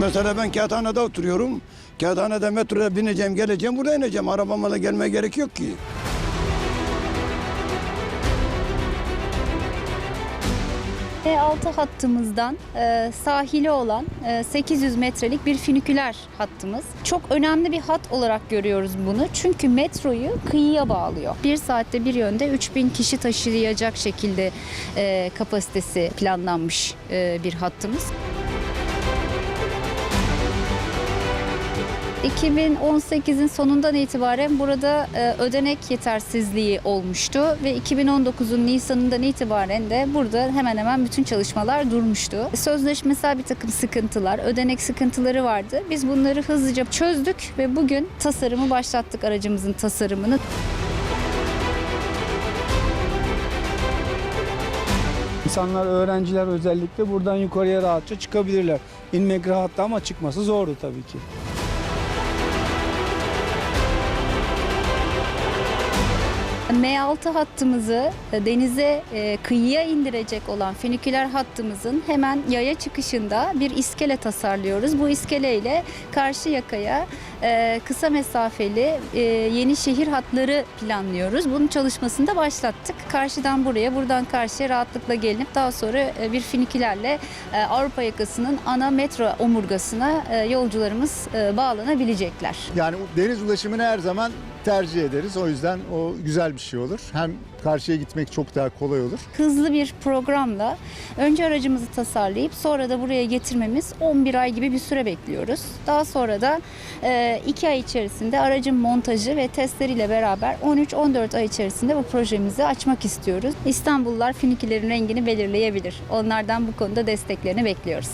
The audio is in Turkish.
Mesela ben Kağıthane'de oturuyorum. Kağıthane'de metroya bineceğim, geleceğim, buraya ineceğim. Arabama da gelmeye gerek yok ki. E6 hattımızdan e, sahili olan e, 800 metrelik bir finiküler hattımız. Çok önemli bir hat olarak görüyoruz bunu. Çünkü metroyu kıyıya bağlıyor. Bir saatte bir yönde 3000 kişi taşıyacak şekilde e, kapasitesi planlanmış e, bir hattımız. 2018'in sonundan itibaren burada e, ödenek yetersizliği olmuştu ve 2019'un Nisan'ından itibaren de burada hemen hemen bütün çalışmalar durmuştu. Sözleşmesel bir takım sıkıntılar, ödenek sıkıntıları vardı. Biz bunları hızlıca çözdük ve bugün tasarımı başlattık aracımızın tasarımını. İnsanlar, öğrenciler özellikle buradan yukarıya rahatça çıkabilirler. İnmek rahattı ama çıkması zordu tabii ki. M6 hattımızı e, denize e, kıyıya indirecek olan finiküler hattımızın hemen yaya çıkışında bir iskele tasarlıyoruz. Bu iskeleyle karşı yakaya e, kısa mesafeli yeni şehir hatları planlıyoruz. Bunun çalışmasını da başlattık. Karşıdan buraya, buradan karşıya rahatlıkla gelinip daha sonra bir finikülerle Avrupa yakasının ana metro omurgasına yolcularımız bağlanabilecekler. Yani deniz ulaşımını her zaman tercih ederiz. O yüzden o güzel bir şey olur. Hem karşıya gitmek çok daha kolay olur. hızlı bir programla önce aracımızı tasarlayıp sonra da buraya getirmemiz 11 ay gibi bir süre bekliyoruz. Daha sonra da 2 ay içerisinde aracın montajı ve testleriyle beraber 13-14 ay içerisinde bu projemizi açmak istiyoruz. İstanbullular finikilerin rengini belirleyebilir. Onlardan bu konuda desteklerini bekliyoruz.